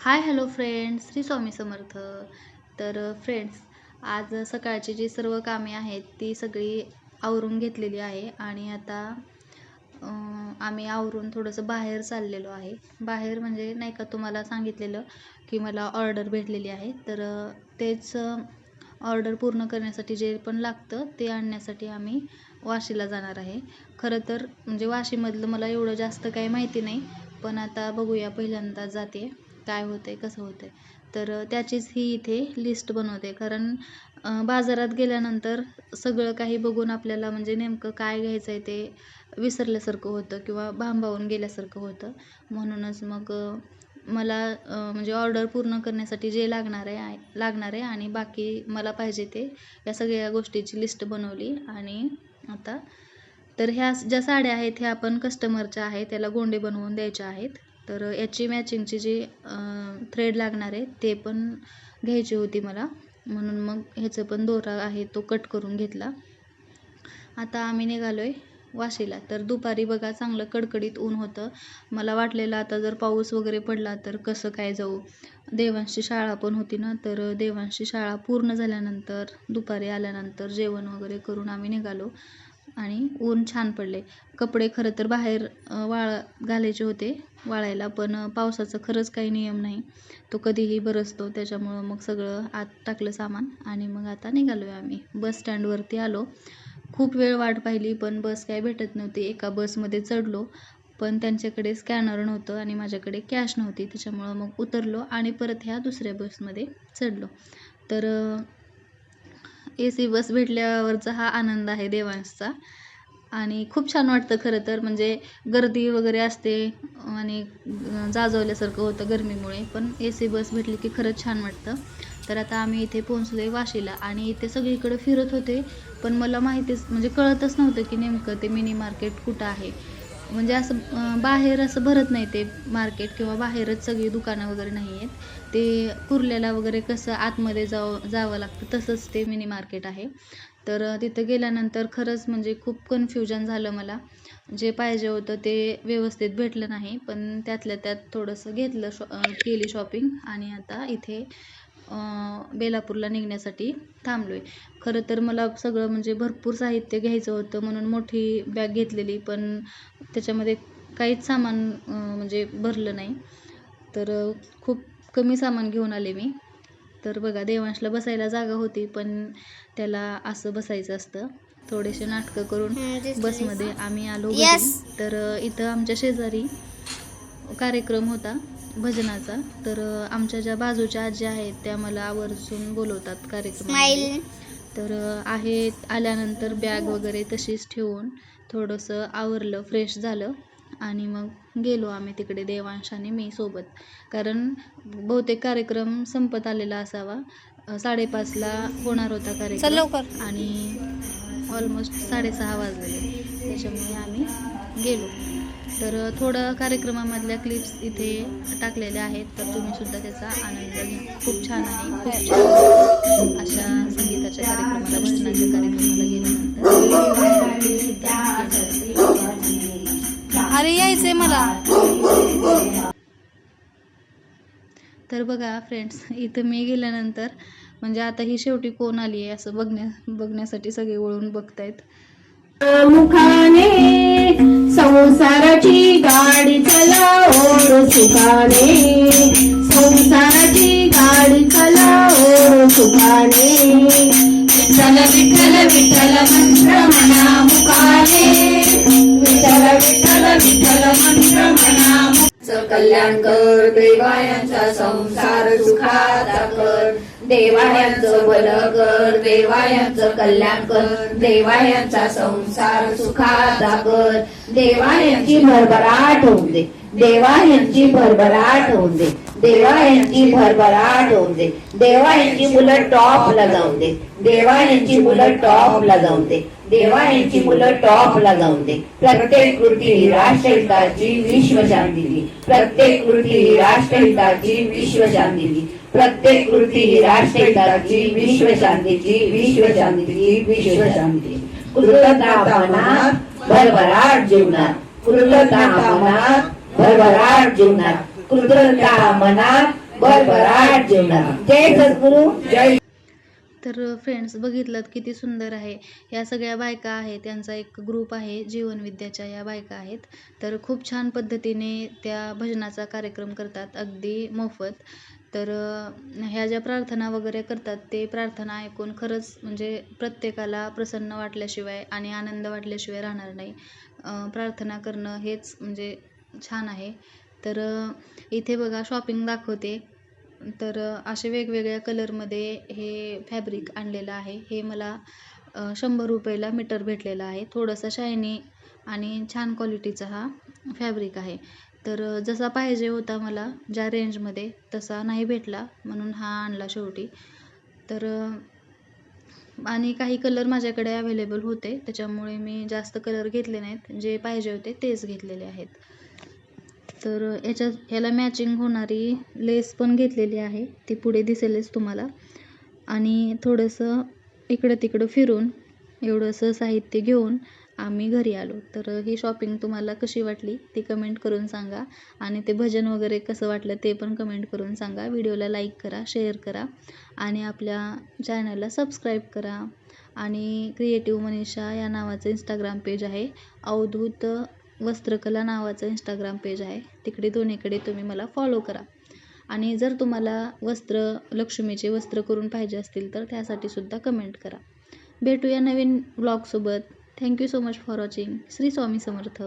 Hi hello friends. Shri Swami Samarth. तर friends आज सकाळची जी सर्व कामे आहेत ती सगळी आवरून घेतलेली आहे आणि आता आम्ही आवरून थोडंसं बाहेर चाललेलो आहे. बाहेर म्हणजे नाही का तुम्हाला सांगितलेलं की मला ऑर्डर भेटलेली आहे. तर तेच ऑर्डर पूर्ण करण्यासाठी जे पण लागतं ते आणण्यासाठी आम्ही वाशीला जाणार आहे. खरं तर म्हणजे वाशीमधलं मला एवढं जास्त काही माहिती नाही पण आता बघूया पहिल्यांदा जाते. काय होतं आहे कसं होतं आहे तर त्याचीच ही इथे लिस्ट बनवते. कारण बाजारात गेल्यानंतर सगळं काही बघून आपल्याला म्हणजे नेमकं काय घ्यायचं आहे ते विसरल्यासारखं होतं किंवा भांबावून गेल्यासारखं होतं. म्हणूनच मग मला म्हणजे ऑर्डर पूर्ण करण्यासाठी जे लागणार आहे आहे- लागणार आहे आणि बाकी मला पाहिजे ते या सगळ्या गोष्टीची लिस्ट बनवली आणि आता तर ह्या ज्या साड्या आहेत ह्या आपण कस्टमरच्या आहेत. त्याला गोंडे बनवून द्यायच्या आहेत. तर याची मॅचिंगची जी थ्रेड लागणार आहे ते पण घ्यायची होती मला. म्हणून मग ह्याचं पण दोरा आहे तो कट करून घेतला. आता आम्ही निघालो आहे वाशीला. तर दुपारी बघा चांगलं कडकडीत ऊन होतं. मला वाटलेलं आता जर पाऊस वगैरे पडला तर कसं काय जाऊ? देवांशी शाळा पण होती ना तर देवांशी शाळा पूर्ण झाल्यानंतर दुपारी आल्यानंतर जेवण वगैरे करून आम्ही निघालो. आणि ऊन छान पडले कपडे खरं तर बाहेर वाळ घालायचे होते वाळायला पण पावसाचं खरंच काही नियम नाही. तो कधीही बरसतो त्याच्यामुळं मग सगळं आत टाकलं सामान आणि मग आता निघालो आहे आम्ही. बस स्टँडवरती आलो. खूप वेळ वाट पाहिली पण बस काय भेटत नव्हती. एका बसमध्ये चढलो पण त्यांच्याकडे स्कॅनर नव्हतं आणि माझ्याकडे कॅश नव्हती. त्याच्यामुळं मग उतरलो आणि परत ह्या दुसऱ्या बसमध्ये चढलो. तर ए सी बस भेटल्यावरचा हा आनंद आहे देवांशचा आणि खूप छान वाटतं खरं तर. म्हणजे गर्दी वगैरे असते आणि जाजवल्यासारखं होतं गरमीमुळे. पण ए सी बस भेटली की खरंच छान वाटतं. तर आता आम्ही इथे पोहोचलो वाशीला. आणि इथे सगळीकडे फिरत होते. पण मला माहितीच म्हणजे कळतच नव्हतं की नेमकं ते मिनी मार्केट कुठं आहे. म्हणजे असं बाहेर असं भरत नाही ते मार्केट किंवा बाहेरच सगळी दुकानं वगैरे नाही आहेत. ते कुर्ल्याला वगैरे कसं आतमध्ये जाव जावं लागतं तसंच ते मिनी मार्केट आहे. तर तिथं गेल्यानंतर खरंच म्हणजे खूप कन्फ्युजन झालं मला. जे पाहिजे होतं ते व्यवस्थित भेटलं नाही पण त्यातल्या त्यात थोडंसं घेतलं शॉ केली शॉपिंग आणि आता इथे बेलापूरला निघण्यासाठी थांबलो आहे खरं तर मला सगळं म्हणजे भरपूर साहित्य घ्यायचं होतं म्हणून मोठी बॅग घेतलेली पण त्याच्यामध्ये काहीच सामान म्हणजे भरलं नाही. तर खूप कमी सामान घेऊन आले मी. तर बघा देवांशला बसायला जागा होती पण त्याला असं बसायचं असतं. थोडेसे नाटकं करून बसमध्ये आम्ही आलो. तर इथं आमच्या शेजारी कार्यक्रम होता. भजनाचा तर आमच्या ज्या बाजूच्या आजी आहेत त्या मला आवर्जून बोलवतात कार्यक्रम तर अ, आहे आल्यानंतर बॅग वगैरे तशीच ठेवून थोडंसं आवरलं फ्रेश झालं आणि मग गेलो आम्ही तिकडे देवांश आणि मी सोबत. कारण बहुतेक कार्यक्रम संपत आलेला असावा. साडेपाचला होणार होता कार्यक्रम. लवकर. आणि ऑलमोस्ट साडेसहा वाजलेले त्याच्यामुळे आम्ही गेलो. तर थोडं कार्यक्रमामधल्या क्लिप्स इथे टाकलेल्या आहेत तर तुम्ही सुद्धा त्याचा आनंद घ्या. खूप छान आहे. खूप छान अशा संगीताच्या कार्यक्रमाला भजनाच्या कार्यक्रमाला गेल्यानंतर. अरे यायचंय मला. तर बघा फ्रेंड्स इथं मी गेल्यानंतर म्हणजे आता ही शेवटी कोण आली आहे असं बघण्या बघण्यासाठी सगळे वळून बघतायत. मुखाने संसाराची गाडी चला चलाओ सुखाने. संसाराची गाडी चला चलाओ सुखाने. विठ्ठल विठ्ठल विठ्ठल मंत्र म्हणा मुखाने. विठ्ठल विठ्ठल विठ्ठल मंत्र म्हणा मुखाचं कल्याण कर देवायांचा संसार सुखाचा कर. देवायांचं बल कर देवायांचं कल्याण कर देवायांचा संसार सुखाचा कर देवायांची भरभराट होऊन दे. देवायांची भरभराट होऊन दे. देवायांची भरभराट होऊन दे. देवायांची मुलं टॉपला जाऊन दे. देवायांची मुलं टॉपला जाऊन दे. देवायांची मुलं टॉपला जाऊन दे. प्रत्येक कृती राष्ट्रहिताची विश्वशांतीची. प्रत्येक कृती राष्ट्रहिताची विश्वशांतीची. प्रत्येक कृती ही राष्ट्रहिताची विश्वशांतीची विश्वशांतीची विश्वशांती. कृतज्ञता मनात भरभराट जीवनात. कृतज्ञता मनात भरभराट जीवनात. कृतज्ञता मनात भरभराट जीवनात. जय सद्गुरु. जय तर फ्रेंड्स बघितलं किती सुंदर आहे. या सगळ्या बायका आहेत. त्यांचा एक ग्रुप आहे जीवनविद्याच्या या बायका आहेत. तर खूप छान पद्धतीने त्या भजनाचा कार्यक्रम करतात. अगदी मोफत. तर ह्या ज्या प्रार्थना वगैरे करतात ते प्रार्थना ऐकून खरंच म्हणजे प्रत्येकाला प्रसन्न वाटल्याशिवाय आणि आनंद वाटल्याशिवाय राहणार नाही. प्रार्थना करणं हेच म्हणजे छान आहे. तर इथे बघा शॉपिंग दाखवते. तर असे वेगवेगळ्या कलरमध्ये हे फॅब्रिक आणलेलं आहे. हे मला शंभर रुपयाला मीटर भेटलेलं आहे. थोडंसं शायनी आणि छान क्वालिटीचा हा फॅब्रिक आहे. तर जसा पाहिजे होता मला ज्या रेंजमध्ये तसा नाही भेटला म्हणून हा आणला शेवटी. तर आणि काही कलर माझ्याकडे अवेलेबल होते त्याच्यामुळे मी जास्त कलर घेतले नाहीत. जे पाहिजे होते तेच घेतलेले आहेत. तर याच्यात ह्याला मॅचिंग होणारी लेस पण घेतलेली आहे. ती पुढे दिसेलच तुम्हाला. आणि थोडंसं इकडं तिकडं फिरून एवढंसं साहित्य घेऊन आम्ही घरी आलो. तर ही शॉपिंग तुम्हाला कशी वाटली ती कमेंट करून सांगा. आणि ते भजन वगैरे कसं वाटलं ते पण कमेंट करून सांगा. व्हिडिओला लाईक करा शेअर करा. आणि आपल्या चॅनलला सबस्क्राईब करा. आणि क्रिएटिव्ह मनीषा या नावाचं इंस्टाग्राम पेज आहे. अवधूत वस्त्रकला नावाचं इंस्टाग्राम पेज आहे. तिकडे दोन्हीकडे तुम्ही मला फॉलो करा. आणि जर तुम्हाला वस्त्र लक्ष्मीचे वस्त्र करून पाहिजे असतील तर त्यासाठी सुद्धा कमेंट करा. भेटूया नवीन ब्लॉगसोबत thank you so much for watching Shri Swami Samarth